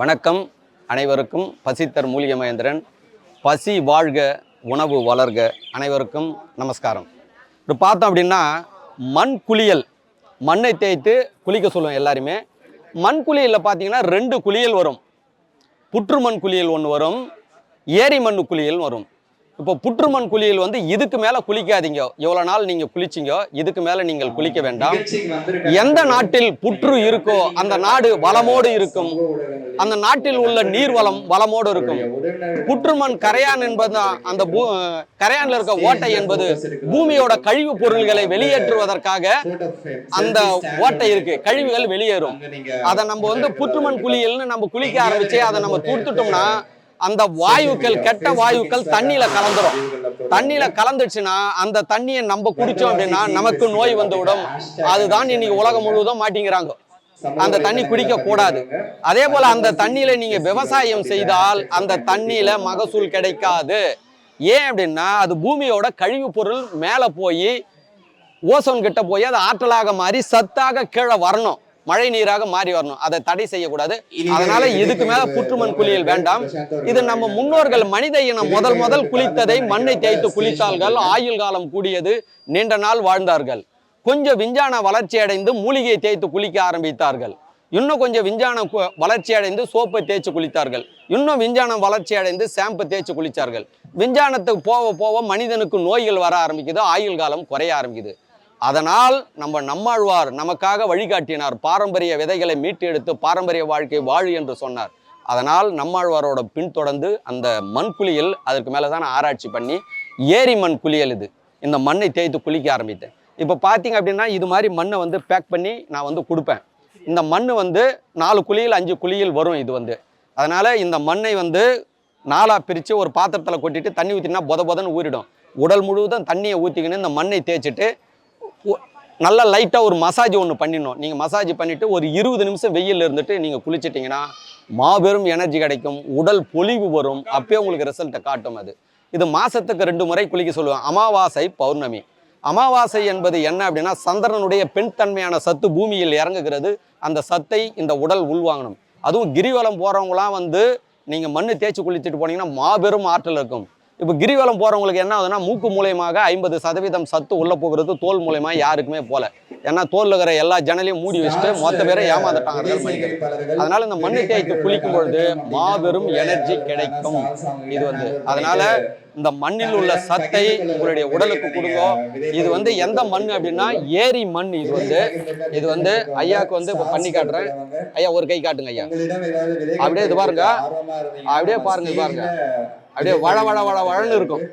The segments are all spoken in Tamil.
வணக்கம். அனைவருக்கும் பசித்தர் மூலிகை மகேந்திரன் பசி வாழ்க உணவு வளர்க. அனைவருக்கும் நமஸ்காரம். இப்போ பார்த்தோம் அப்படின்னா மண் குளியல் மண்ணை தேய்த்து குளிக்க சொல்லுவோம் எல்லாருமே. மண் குளியலில் பார்த்தீங்கன்னா ரெண்டு குளியல் வரும். புற்று மண் குளியல் ஒன்று வரும் ஏரி மண் குளியல் வரும். இப்போ புற்றுமண் குளியல் வந்து இதுக்கு மேலே குளிக்காதீங்க. எவ்வளோ நாள் நீங்கள் குளிச்சிங்க இதுக்கு மேலே நீங்கள் குளிக்க வேண்டாம். எந்த நாட்டில் புற்று இருக்கோ அந்த நாடு வளமோடு இருக்கும். அந்த நாட்டில் உள்ள நீர் வளம் வளமோடு இருக்கும். புற்றுமண் கரையான் என்பது அந்த கரையான்ல இருக்க ஓட்டை என்பது பூமியோட கழிவு பொருள்களை வெளியேற்றுவதற்காக அந்த ஓட்டை இருக்கு. கழிவுகள் வெளியேறும். அதை நம்ம வந்து புற்றுமண் குளியல்னு நம்ம குளிக்க ஆரம்பிச்சு அதை நம்ம கொடுத்துட்டோம்னா அந்த வாயுக்கள் கெட்ட வாயுக்கள் தண்ணியில கலந்துரும். தண்ணியில கலந்துச்சுன்னா அந்த தண்ணியை நம்ம குடிச்சோம் அப்படின்னா நமக்கு நோய் வந்து விடும் அதுதான் இன்னைக்கு உலகம் முழுவதும் மாட்டிங்கிறாங்க. அந்த தண்ணி குடிக்க கூடாது. அதே போல அந்த தண்ணியில நீங்க விவசாயம் செய்தால் அந்த தண்ணியில மகசூல் கிடைக்காது. ஏன் அப்படின்னா அது பூமியோட கழிவு பொருள் மேல போய் ஓசோன் கிட்ட போய் அது ஆற்றலாக மாறி சத்தாக கீழே வரணும். மழை நீராக மாறி வரணும். அதை தடை செய்யக்கூடாது. அதனால இதுக்கு மேல புற்றுமண் குளியல் வேண்டாம். இது நம்ம முன்னோர்கள் மனித இனம் முதல் முதல் குளித்ததை மண்ணை தேய்த்து குளித்தார்கள். ஆயுள் காலம் கூடியது நீண்ட நாள் வாழ்ந்தார்கள். கொஞ்சம் விஞ்ஞான வளர்ச்சி அடைந்து மூலிகையை தேய்த்து குளிக்க ஆரம்பித்தார்கள். இன்னும் கொஞ்சம் விஞ்ஞானம் வளர்ச்சி அடைந்து சோப்பை தேய்ச்சி குளித்தார்கள். இன்னும் விஞ்ஞானம் வளர்ச்சி அடைந்து ஷாம்பு தேய்ச்சி குளித்தார்கள் விஞ்ஞானத்துக்கு போக போக மனிதனுக்கு நோய்கள் வர ஆரம்பிக்குது. ஆயுள் காலம் குறைய ஆரம்பிக்குது. அதனால் நம்ம நம்மாழ்வார் நமக்காக வழிகாட்டினார். பாரம்பரிய விதைகளை மீட்டு எடுத்து பாரம்பரிய வாழ்க்கை வாழு என்று சொன்னார். அதனால் நம்மாழ்வாரோட பின்தொடர்ந்து அந்த மண் குளியல் அதற்கு மேலே தான் நான் ஆராய்ச்சி பண்ணி ஏரி மண் குளியல் இது. இந்த மண்ணை தேய்த்து குளிக்க ஆரம்பித்தேன். இப்போ பார்த்தீங்க அப்படின்னா இது மாதிரி மண்ணை வந்து பேக் பண்ணி நான் வந்து கொடுப்பேன். இந்த மண் வந்து நாலு குழியில் அஞ்சு குழியில் வரும் இது வந்து. அதனால் இந்த மண்ணை வந்து நாலாக பிரித்து ஒரு பாத்திரத்தில் கொட்டிட்டு தண்ணி ஊற்றினா பொத பொதன்னு ஊறிடும். உடல் முழுவதும் தண்ணியை ஊற்றிக்கின்னு இந்த மண்ணை தேய்ச்சிட்டு நல்லா லைட்டாக ஒரு மசாஜ் ஒன்று பண்ணிடணும். நீங்கள் மசாஜ் பண்ணிவிட்டு ஒரு இருபது நிமிஷம் வெயில்ல இருந்துட்டு நீங்கள் குளிச்சிட்டிங்கன்னா மாபெரும் எனர்ஜி கிடைக்கும் உடல் பொலிவு வரும். அப்பயே உங்களுக்கு ரிசல்ட்டை காட்டும் அது. இது மாதத்துக்கு ரெண்டு முறை குளிக்க சொல்லுவேன். அமாவாசை பௌர்ணமி. அமாவாசை என்பது என்ன அப்படின்னா சந்திரனுடைய பெண் தன்மையான சத்து பூமியில் இறங்குகிறது. அந்த சத்தை இந்த உடல் உள்வாங்கணும். அதுவும் கிரிவலம் போகிறவங்களாம் வந்து நீங்கள் மண்ணு தேய்ச்சி குளிச்சுட்டு போனீங்கன்னா மாபெரும் ஆற்றல் இருக்கும். இப்போ கிரிவலம் போகிறவங்களுக்கு என்ன ஆகுதுன்னா மூக்கு மூலயமாக ஐம்பது சதவீதம் சத்து உள்ளே போகிறது தோல் மூலியமாக யாருக்குமே போல. ஏன்னா தோலில் இருக்கிற எல்லா ஜன்னலையும் மூடி வச்சுட்டு மொத்த பேரை ஏமாந்துட்டாங்க அதனால இந்த மண்ணு தேய்த்து குளிக்கும் பொழுது மாபெரும் எனர்ஜி கிடைக்கும். இது வந்து அதனால இந்த மண்ணில் உள்ள சத்தை உங்களுடைய உடலுக்கு கொடுங்க. இது வந்து எந்த மண் அப்படின்னா ஏரி மண். இது வந்து இது வந்து ஐயாவுக்கு வந்து இப்போ பண்ணி காட்டுறேன். ஐயா ஒரு கை காட்டுங்க ஐயா. அப்படியே இது பாருங்க. அப்படியே பாருங்க இது பாருங்க. அப்படியே வள வள வள வளன்னு இருக்கும்.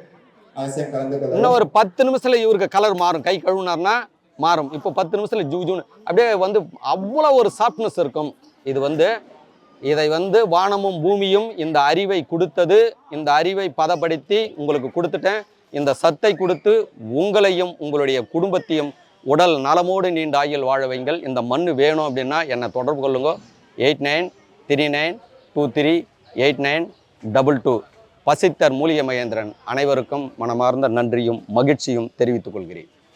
இன்னும் ஒரு பத்து நிமிஷத்துல இவருக்கு கலர் மாறும். கை கழுவுனார்னா மாறும். இப்போ பத்து நிமிஷத்துல ஜூ ஜூன்னு. அப்படியே வந்து அவ்வளோ ஒரு சாஃப்ட்னஸ் இருக்கும். இது வந்து இதை வந்து வானமும் பூமியும் இந்த அறிவை கொடுத்தது. இந்த அறிவை பதப்படுத்தி உங்களுக்கு கொடுத்துட்டேன். இந்த சத்தை கொடுத்து உங்களையும் உங்களுடைய குடும்பத்தையும் உடல் நலமோடு நீண்ட ஆயில் வாழ வைங்கள். இந்த மண் வேணும் அப்படின்னா என்னை தொடர்பு கொள்ளுங்க. Eight nine three nine two three eight nine double two. பசித்தர் மூலிகை மகேந்திரன் அனைவருக்கும் மனமார்ந்த நன்றியும் மகிழ்ச்சியும் தெரிவித்துக் கொள்கிறேன்.